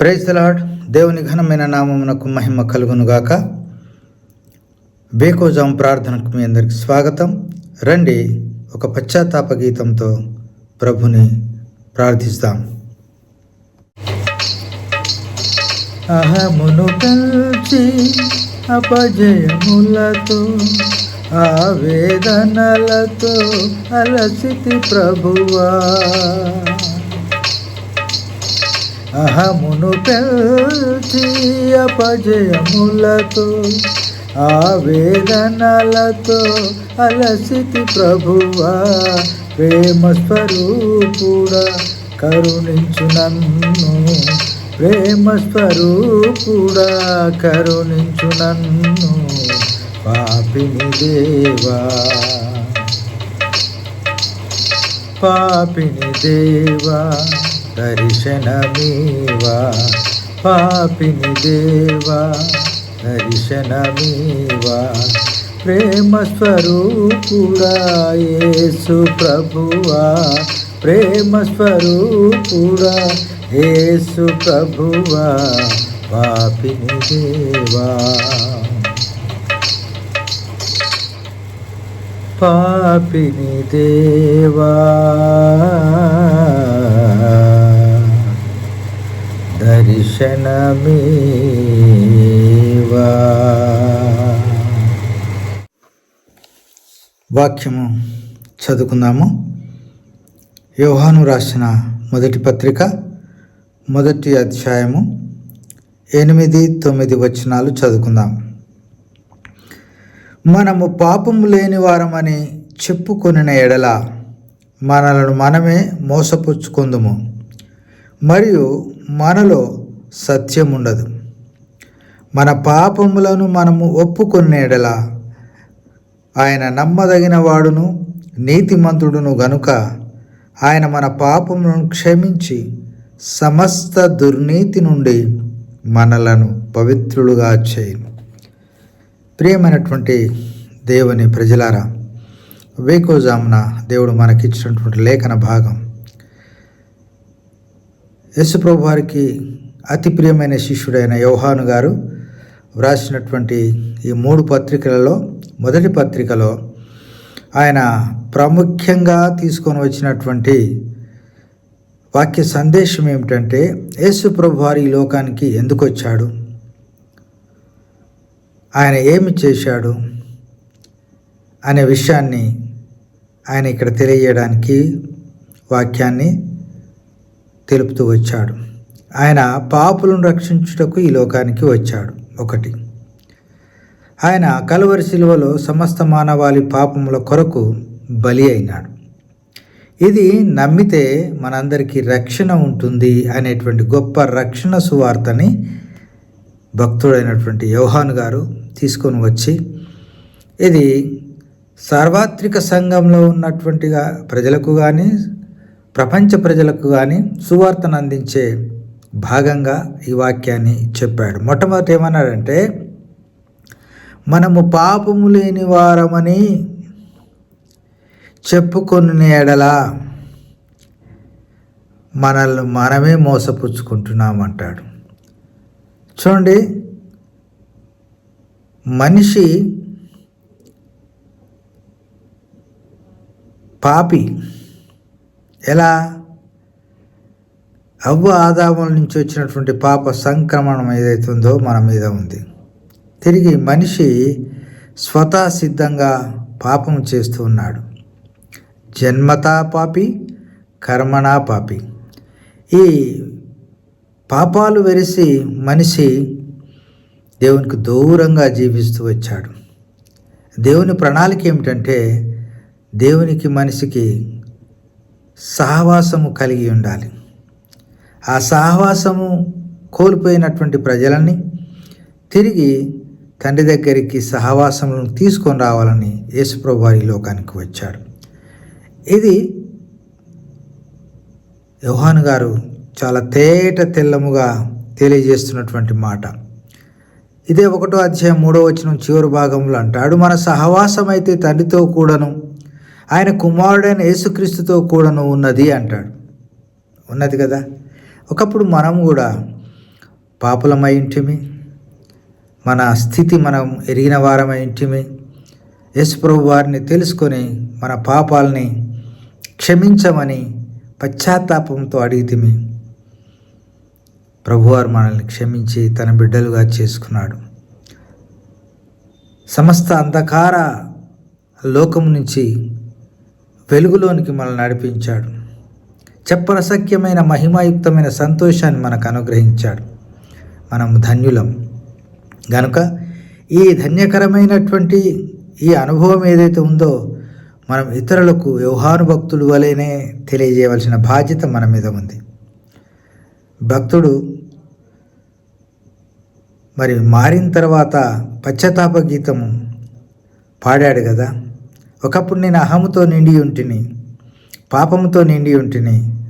Praise lord దేవుని ఘనమైన నామమునకు మహిమ కలుగునుగాక. బేకోజాం ప్రార్థనకు మీ అందరికి స్వాగతం. రండి ఒక పశ్చాత్తాప గీతంతో ప్రభుని ప్రార్థిస్తాం. అహమును కలిసి అపజయములతో ఆవేదనలతో అలసితి ప్రభువా. అహమును పెంచి అపజయములతో ఆవేదనలతో అలసితి ప్రభువా ప్రేమ స్వరూపుడా కరుణించు నన్ను ప్రేమ స్వరూపుడా కరుణించు నన్ను పాపిని దేవా పాపిని దేవా దర్శనమేవా? పాపిని దేవా దర్శనమేవా? ప్రేమ స్వరూపుడా యేసు ప్రభువా ప్రేమ స్వరూపుడా యేసు ప్రభువా పాపిని దేవా. పాపిని దేవా. దర్శనమేవా వాక్యము చదువుకుందాము. యోహాను రాసిన మొదటి పత్రిక మొదటి అధ్యాయము ఎనిమిది తొమ్మిది వచనాలు చదువుకుందాం. మనము పాపము లేని వారమని చెప్పుకొనిన ఎడల మనలను మనమే మోసపుచ్చుకుందుము. మరియు మనలో సత్యం ఉండదు మన పాపములను మనము ఒప్పుకొనేడలా ఎడల ఆయన నమ్మదగిన వాడును నీతిమంతుడును గనుక ఆయన మన పాపములను క్షమించి సమస్త దుర్నీతి నుండి మనలను పవిత్రులుగా చేయను. ప్రియమైనటువంటి దేవుని ప్రజలారా వేకోజామున దేవుడు మనకిచ్చినటువంటి లేఖన భాగం. యేసుప్రభు వారికి అతి ప్రియమైన శిష్యుడైన యోహాను గారు వ్రాసినటువంటి ఈ మూడు పత్రికలలో మొదటి పత్రికలో ఆయన ప్రాముఖ్యంగా తీసుకొని వచ్చినటువంటి వాక్య సందేశం ఏమిటంటే యేసు ప్రభు వారి ఈ లోకానికి ఎందుకు వచ్చాడు? ఆయన ఏమి చేశాడు? అనే విషయాన్ని ఆయన ఇక్కడ తెలియజేయడానికి వాక్యాన్ని తెలుపుతూ వచ్చాడు. ఆయన పాపులను రక్షించుటకు ఈ లోకానికి వచ్చాడు. ఒకటి. ఆయన కలువరి శిలువలో సమస్త మానవాళి పాపముల కొరకు బలి అయినాడు. ఇది నమ్మితే మనందరికీ రక్షణ ఉంటుంది అనేటువంటి గొప్ప రక్షణ సువార్తని భక్తుడైనటువంటి యోహాన్ గారు తీసుకొని వచ్చి ఇది సార్వత్రిక సంఘంలో ఉన్నటువంటిగా ప్రజలకు కానీ ప్రపంచ ప్రజలకు కానీ సువార్తను అందించే భాగంగా ఈ వాక్యాన్ని చెప్పాడు. మొట్టమొదటి ఏమన్నాడంటే మనము పాపము లేని వారమని చెప్పుకొని ఎడలా మనల్ని మనమే మోసపుచ్చుకుంటున్నామంటాడు. చూడండి మనిషి పాపి. ఎలా? అవ్వ ఆదాముల నుంచి వచ్చినటువంటి పాప సంక్రమణం ఏదైతుందో మన మీద ఉంది. తిరిగి మనిషి స్వతः సిద్ధంగా పాపం చేస్తూ ఉన్నాడు. జన్మతా పాపి కర్మణా పాపి. ఈ పాపాలు వెరిసి మనిషి దేవునికి దూరంగా జీవిస్తూ వచ్చాడు. దేవుని ప్రణాళిక ఏమిటంటే దేవునికి మనిషికి సహవాసము కలిగి ఉండాలి. ఆ సహవాసము కోల్పోయినటువంటి ప్రజలని తిరిగి తండ్రి దగ్గరికి సహవాసములను తీసుకొని రావాలని యేసుప్రభు వారి లోకానికి వచ్చాడు ఇది యోహాను గారు చాలా తేట తెల్లముగా తెలియజేస్తున్నటువంటి మాట. ఇదే ఒకటో అధ్యాయం మూడో వచనం చివరి భాగంలో అంటాడు మన సహవాసం అయితే తండ్రితో కూడాను ఆయన కుమారుడైన యేసుక్రీస్తుతో కూడాను ఉన్నది అంటాడు. ఉన్నది కదా? ఒకప్పుడు మనం కూడా పాపులమై ఇంటిమి మన స్థితి మనం ఎరిగిన వారమై ఇంటిమి యేసుప్రభు వారిని తెలుసుకొని మన పాపాలని క్షమించమని పశ్చాత్తాపంతో అడిగితిమి. ప్రభువారు మనల్ని క్షమించి తన బిడ్డలుగా చేసుకున్నాడు. సమస్త అంధకార లోకం నుంచి వెలుగులోనికి మనల్ని నడిపించాడు. చెప్పనసఖ్యమైన మహిమాయుక్తమైన సంతోషాన్ని మనకు అనుగ్రహించాడు. మనం ధన్యులం. గనుక ఈ ధన్యకరమైనటువంటి ఈ అనుభవం ఏదైతే ఉందో మనం ఇతరులకు వ్యవహాను భక్తులు వలెనే తెలియజేయవలసిన బాధ్యత మన మీద ఉంది. భక్తుడు మరి మారిన తర్వాత పశ్చాత్తాప గీతము పాడాడు కదా. ఒకప్పుడు నేను అహముతో నిండి ఉంటిని. పాపముతో నిండి ఉంటిని.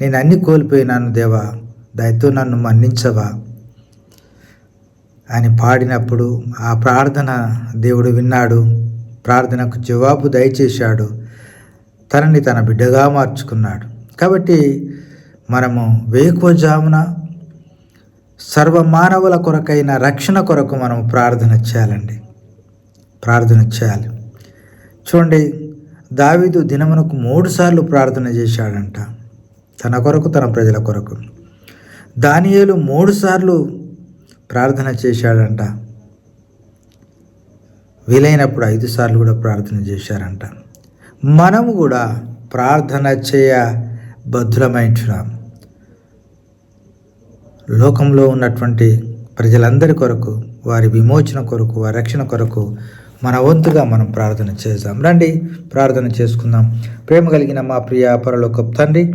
నేను అన్ని కోల్పోయినాను దేవా దయతో నన్ను మన్నించవా? అని పాడినప్పుడు ఆ ప్రార్థన దేవుడు విన్నాడు. ప్రార్థనకు జవాబు దయచేశాడు. తనని తన బిడ్డగా మార్చుకున్నాడు. కాబట్టి మనము వేకువజామున సర్వ మానవుల కొరకైన రక్షణ కొరకు మనం ప్రార్థన చేయాలండి. ప్రార్థన చేయాలి. చూడండి దావీదు దినమునకు మూడు సార్లు ప్రార్థన చేశాడంట. తన కొరకు తన ప్రజల కొరకు. దానియేలు మూడు సార్లు ప్రార్థన చేశాడంట. వీలైనప్పుడు ఐదు సార్లు కూడా ప్రార్థన చేశారంట. మనము కూడా ప్రార్థన చేయ బద్ధులమైంటున్నాం లోకంలో ఉన్నటువంటి ప్రజలందరి కొరకు వారి విమోచన కొరకు వారి రక్షణ కొరకు మన వంతుగా మనం ప్రార్థన చేద్దాం. రండి ప్రార్థన చేసుకుందాం. ప్రేమ కలిగిన మా ప్రియ పరలోక తండ్రి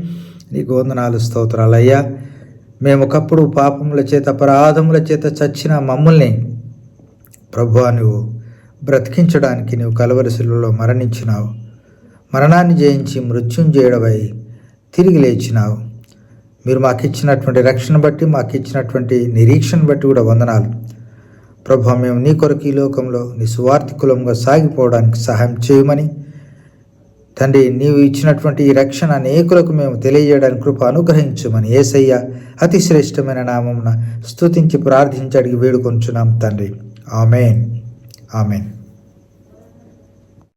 నీకు వందనాలు స్తోత్రాలు అయ్యా. మేము ఒకప్పుడు పాపముల చేత అపరాధముల చేత చచ్చిన మమ్మల్ని ప్రభు నువ్వు బ్రతికించడానికి నువ్వు కలవరిశిలలో మరణించినావు. మరణాన్ని జయించి మృత్యుం చేయడమై తిరిగి లేచినావు. మీరు మాకు ఇచ్చినటువంటి రక్షణ బట్టి మాకు ఇచ్చినటువంటి నిరీక్షణ బట్టి కూడా వందనాలు. ప్రభా మేము నీ కొరకు ఈ లోకంలో నీ సువార్థికులంగా సాగిపోవడానికి సహాయం చేయమని తండ్రి నీవు ఇచ్చినటువంటి ఈ రక్షణ అనేకులకు మేము తెలియజేయడానికి కృప అనుగ్రహించమని ఏసయ్య అతి శ్రేష్టమైన నామమున స్తుతించి ప్రార్థించి అడిగి వేడుకొంచున్నాం తండ్రి. ఆమెన్. ఆమెన్.